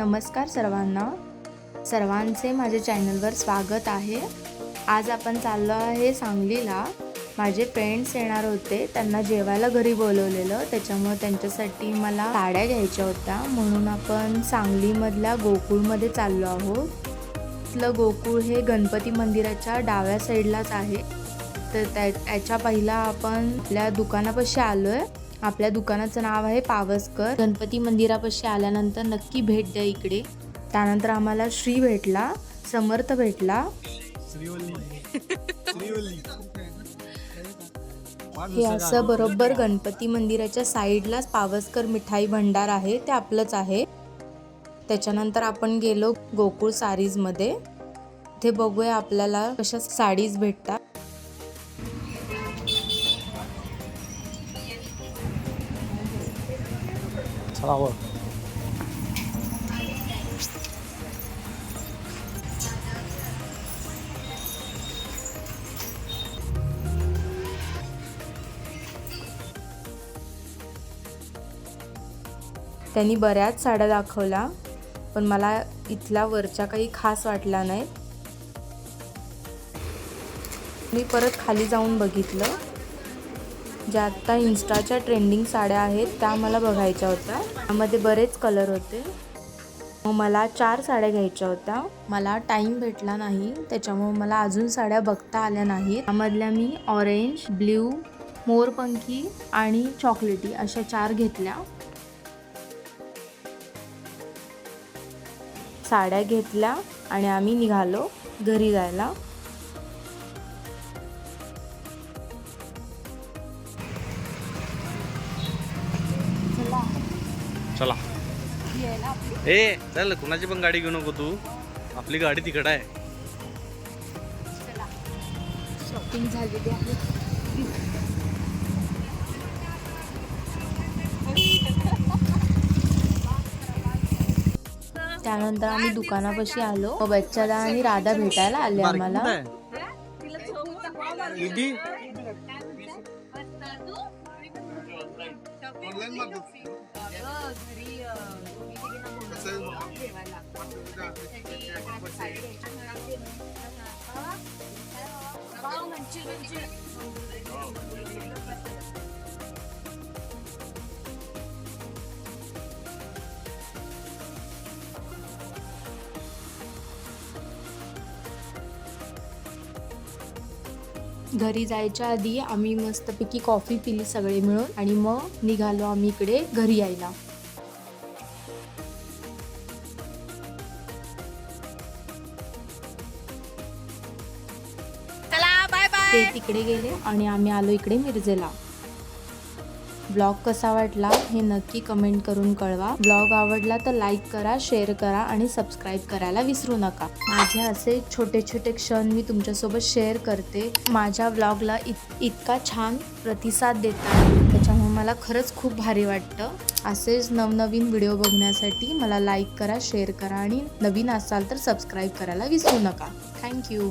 नमस्कार सर्वांना. सर्वांचे माझ्या चॅनलवर स्वागत आहे. आज आपण चाललो आहे सांगलीला. माझे फ्रेंड्स येणार होते. त्यांना जेवायला घरी बोलवलेलं. त्याच्यामुळे त्यांच्यासाठी मला साड्या घ्यायच्या होत्या. म्हणून आपण सांगलीमधल्या गोकुळमध्ये चाललो आहोत. इथलं गोकुळ हे गणपती मंदिराच्या डाव्या साईडलाच आहे. तर त्या त्याच्या पहिला आपण आपल्या दुकानापाशी आलो आहे आपल्या दुकानाचं नाव आहे पावसकर. गणपती मंदिरापाशी आल्यानंतर नक्की भेट द्या इकडे. त्यानंतर आम्हाला श्री भेटला समर्थ भेटला. हे असं बरोबर गणपती मंदिराच्या साईडलाच पावसकर मिठाई भंडार आहे ते आपलंच आहे. त्याच्यानंतर आपण गेलो गोकुळ सारीजमध्ये. ते बघूया आपल्याला कशा साडीज भेटतात. चलावं त्यांनी बऱ्याच साड्या दाखवल्या पण मला इथल्या वरच्या काही खास वाटला नाहीत मी परत खाली जाऊन बघितलं. ज्या आत्ता इन्स्टाच्या ट्रेंडिंग साड्या आहेत त्या मला बघायच्या होत्या. त्यामध्ये बरेच कलर होते. मग मला चार साड्या घ्यायच्या होत्या. मला टाईम भेटला नाही त्याच्यामुळे मला अजून साड्या बघता आल्या नाहीत. त्यामधल्या मी ऑरेंज ब्ल्यू मोरपंखी आणि चॉकलेटी अशा चार घेतल्या. साड्या घेतल्या आणि आम्ही निघालो घरी जायला. चला. ए चल कुणाची पण गाडी घेऊ नको तू. आपली गाडी तिकडं आहे. शॉपिंग झालेली आहे. त्यानंतर आम्ही दुकानापाशी आलो. बच्चाला आणि राधा भेटायला आले आम्हाला. Online mag- Grabe, Maria. Kumiti ka na mo. Okay, wala. Sige, kakasali. Ang marami. Ang marami. Ang marami. Ang marami. Ang marami. Ang marami. Ang घरी जायच्या आधी आम्ही मस्तपैकी कॉफी पिली सगळे मिळून आणि मग निघालो आम्ही इकडे घरी यायला. ते तिकडे गेले आणि आम्ही आलो इकडे मिरजेला. ब्लॉग कसा वाटला हे नक्की कमेंट करून कळवा. ब्लॉग आवडला तर लाईक करा शेअर करा आणि सबस्क्राईब करायला विसरू नका. माझे असे छोटे छोटे क्षण मी तुमच्यासोबत शेअर करते. माझ्या ब्लॉगला इत इतका छान प्रतिसाद देतात. त्याच्यामुळे मला खरंच खूप भारी वाटतं. असेच नवनवीन व्हिडिओ बघण्यासाठी मला लाईक करा शेअर करा आणि नवीन असाल तर सबस्क्राईब करायला विसरू नका. थँक्यू